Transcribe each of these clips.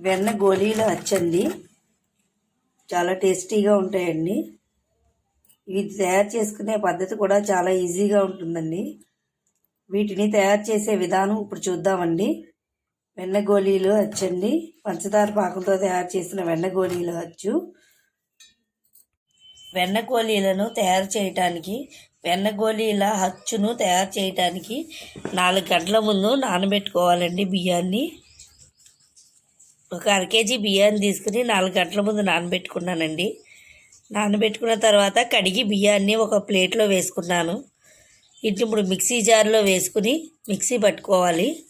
వెన్న గోళీలు అచ్చండి. చాలా టేస్టీగా ఉంటాయండి. ఇవి తయారు చేసుకునే పద్ధతి కూడా చాలా ఈజీగా ఉంటుందండి. వీటిని తయారు చేసే విధానం ఇప్పుడు చూద్దామండి. వెన్న గోళీలు అచ్చండి. పంచదార పాకంతో తయారు చేసిన వెన్న గోళీలు అచ్చు. వెన్న గోళీలను తయారు చేయటానికి వెన్న గోళీల అచ్చును తయారు చేయటానికి నాలుగు గంటల ముందు నానబెట్టుకోవాలండి బియ్యాన్ని. ఒక అర కేజీ బియ్యాన్ని తీసుకుని నాలుగు గంటల ముందు నానబెట్టుకున్నానండి. నానబెట్టుకున్న తర్వాత కడిగి బియ్యాన్ని ఒక ప్లేట్లో వేసుకున్నాను. వీటిని ఇప్పుడు మిక్సీ జార్లో వేసుకుని మిక్సీ పట్టుకోవాలి.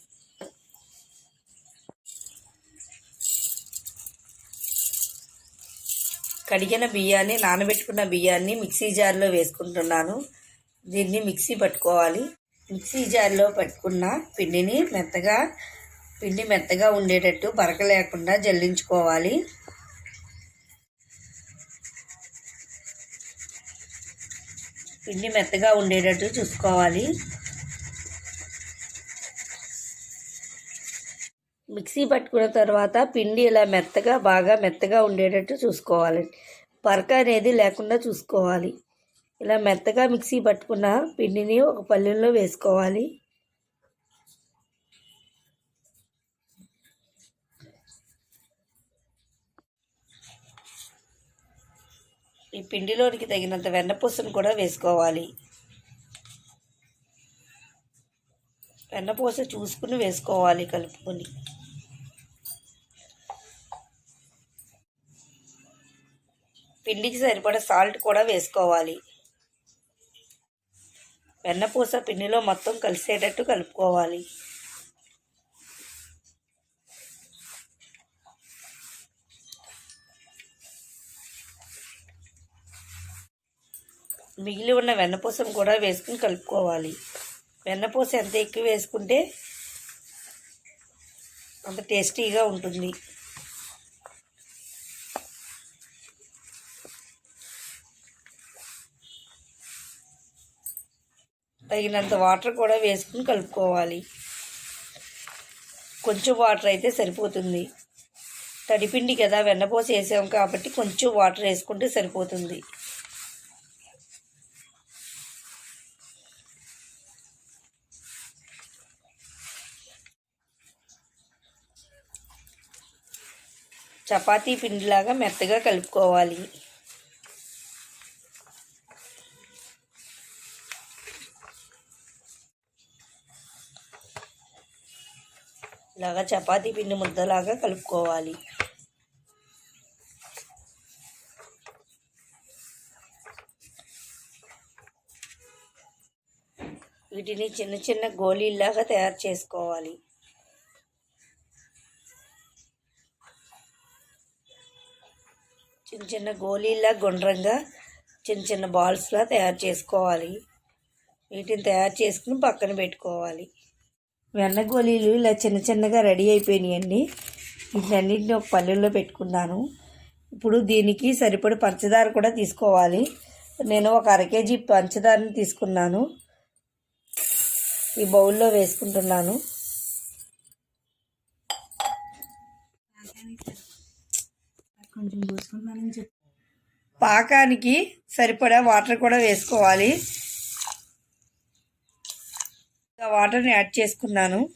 కడిగిన బియ్యాన్ని నానబెట్టుకున్న బియ్యాన్ని మిక్సీ జార్లో వేసుకుంటున్నాను. దీన్ని మిక్సీ పట్టుకోవాలి. మిక్సీ జార్లో పట్టుకున్న పిండిని మెత్తగా పిండి మెత్తగా ఉండేటట్టు బరక లేకుండా జల్లించుకోవాలి. పిండి మెత్తగా ఉండేటట్టు చూసుకోవాలి. మిక్సీ పట్టుకున్న తర్వాత పిండి ఇలా మెత్తగా బాగా మెత్తగా ఉండేటట్టు చూసుకోవాలి. పరక అనేది లేకుండా చూసుకోవాలి. ఇలా మెత్తగా మిక్సీ పట్టుకున్న పిండిని ఒక పల్లెల్లో వేసుకోవాలి. ఈ పిండిలోనికి తగినంత వెన్నపూసను కూడా వేసుకోవాలి. వెన్నపూస చూసుకుని వేసుకోవాలి కలుపుకొని. పిండికి సరిపడా సాల్ట్ కూడా వేసుకోవాలి. వెన్నపూస పిండిలో మొత్తం కలిసేటట్టు కలుపుకోవాలి. మిగిలి ఉన్న వెన్నపూసం కూడా వేసుకుని కలుపుకోవాలి. వెన్నపూస ఎంత ఎక్కువ వేసుకుంటే అంత టేస్టీగా ఉంటుంది. తగినంత వాటర్ కూడా వేసుకుని కలుపుకోవాలి. కొంచెం వాటర్ అయితే సరిపోతుంది. తడిపిండి కదా వెన్నపోసి వేసాం కాబట్టి కొంచెం వాటర్ వేసుకుంటే సరిపోతుంది. చపాతీ పిండిలాగా మెత్తగా కలుపుకోవాలి. ఇలాగా చపాతీ పిండి ముద్దలాగా కలుపుకోవాలి. వీటిని చిన్న చిన్న గోళీల్లాగా తయారు చేసుకోవాలి. చిన్న చిన్న గోళీలా గుండ్రంగా చిన్న చిన్న బాల్స్లా తయారు చేసుకోవాలి. వీటిని తయారు చేసుకుని పక్కన పెట్టుకోవాలి. వెన్న గోళీలు ఇలా చిన్న చిన్నగా రెడీ అయిపోయినాయండి వీటన్నిటిని ఒక పల్లెల్లో పెట్టుకున్నాను. ఇప్పుడు దీనికి సరిపడి పంచదార కూడా తీసుకోవాలి. నేను ఒక అర కేజీ పంచదారని తీసుకున్నాను. ఈ బౌల్లో వేసుకుంటున్నాను. కొంచెం పోసుకుంటున్నానని చెప్పి. పాకానికి సరిపడా వాటర్ కూడా వేసుకోవాలి. ఇంకా వాటర్ని యాడ్ చేసుకున్నాను.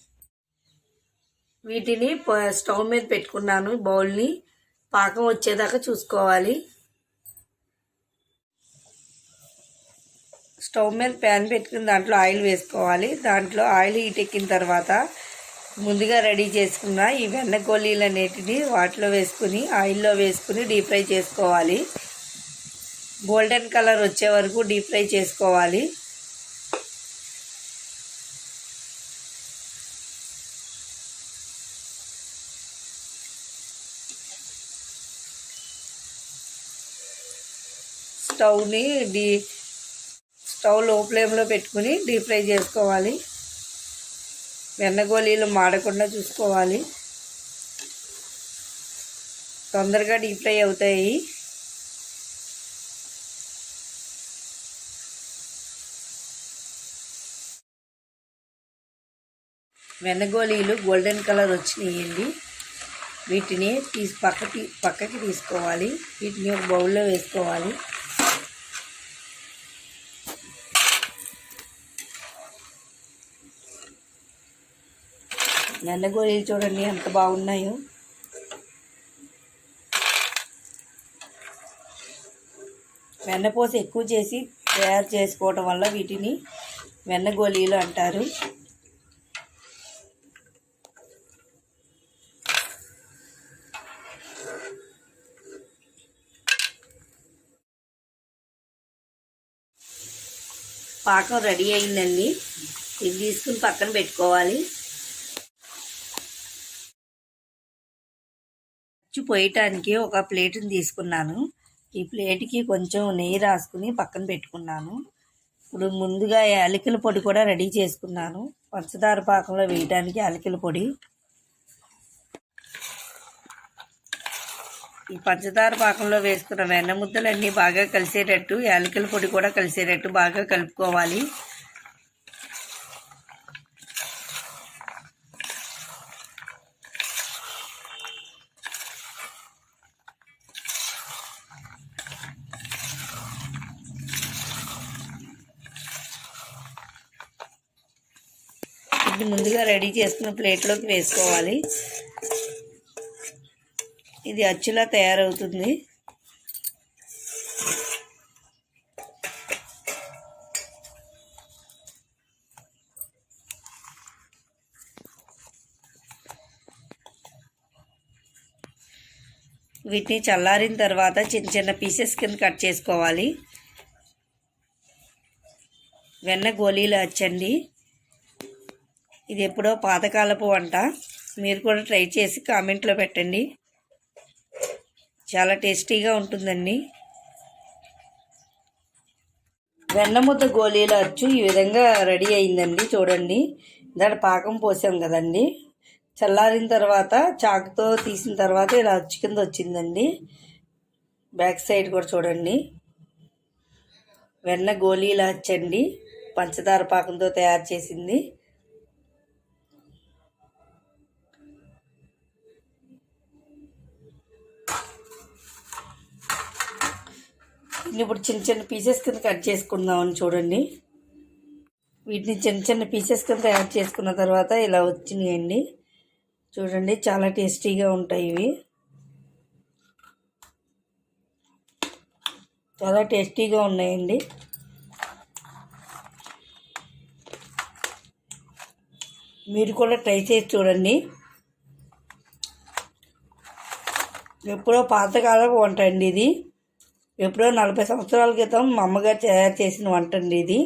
వీటిని ప- స్టవ్ మీద పెట్టుకున్నాను బౌల్ని. పాకం వచ్చేదాకా చూసుకోవాలి. స్టవ్ మీద ప్యాన్ పెట్టుకుని దాంట్లో ఆయిల్ వేసుకోవాలి. దాంట్లో ఆయిల్ హీటెక్కిన తర్వాత ముందుగా రెడీ చేసుకున్న ఈ వెన్న గోళీలు అనేటివి వాటిలో వేసుకుని ఆయిల్లో వేసుకుని డీప్ ఫ్రై చేసుకోవాలి. గోల్డెన్ కలర్ వచ్చే వరకు డీప్ ఫ్రై చేసుకోవాలి. స్టవ్ని డీ స్టవ్లో ఫ్లేమ్లో పెట్టుకుని డీప్ ఫ్రై చేసుకోవాలి. వెన్నగోళీలు మాడకుండా చూసుకోవాలి. తొందరగా డీప్ ఫ్రై అవుతాయి. వెన్నగోళీలు గోల్డెన్ కలర్ వచ్చినాయండి. వీటిని తీసి పక్కకి పక్కకి తీసుకోవాలి. వీటిని ఒక బౌల్లో వేసుకోవాలి. వెన్నగోళీలు చూడండి ఎంత బాగున్నాయో. వెన్నపూస ఎక్కువ చేసి తయారు చేసుకోవటం వల్ల వీటిని వెన్నగోళీలు అంటారు. పాకం రెడీ అయిందండి. ఇది తీసుకుని పక్కన పెట్టుకోవాలి. అచ్చు పోయటానికి ఒక ప్లేట్ని తీసుకున్నాను. ఈ ప్లేట్కి కొంచెం నెయ్యి రాసుకుని పక్కన పెట్టుకున్నాను. ఇప్పుడు ముందుగా యాలకుల పొడి కూడా రెడీ చేసుకున్నాను. పంచదార పాకంలో వేయడానికి యాలకుల పొడి. ఈ పంచదార పాకంలో వేసుకున్న వెన్న ముద్దలన్నీ బాగా కలిసేటట్టు యాలకుల పొడి కూడా కలిసేటట్టు బాగా కలుపుకోవాలి. ఇది ముందుగా రెడీ చేసుకున్న ప్లేట్లోకి వేసుకోవాలి. ఇది అచ్చులా తయారవుతుంది. వీటిని చల్లారిన తర్వాత చిన్న చిన్న పీసెస్ కింద కట్ చేసుకోవాలి. వెన్న గోళీలు అచ్చండి. ఇది ఎప్పుడో పాతకాలపు వంట. మీరు కూడా ట్రై చేసి కామెంట్లో పెట్టండి. చాలా టేస్టీగా ఉంటుందండి. వెన్నముద్ద గోళీల అచ్చు ఈ విధంగా రెడీ అయిందండి చూడండి. దాని పాకం పోసాం కదండి. చల్లారిన తర్వాత చాకుతో తీసిన తర్వాత ఇలా అచ్చు కింద వచ్చిందండి. బ్యాక్ సైడ్ కూడా చూడండి. వెన్న గోళీల అచ్చండి. పంచదార పాకంతో తయారు చేసింది. వీటిని ఇప్పుడు చిన్న చిన్న పీసెస్ కింద కట్ చేసుకుందామని చూడండి. వీటిని చిన్న చిన్న పీసెస్ కింద తయారు చేసుకున్న తర్వాత ఇలా వచ్చినాయండి. చూడండి చాలా టేస్టీగా ఉంటాయి ఇవి. చాలా టేస్టీగా ఉన్నాయండి. మీరు కూడా ట్రై చేసి చూడండి. ఎప్పుడో పాతకాలపు వంట అండి ఇది. ఎప్పుడో నలభై సంవత్సరాల క్రితం మా అమ్మగారు తయారు చేసిన వంట అండి ఇది.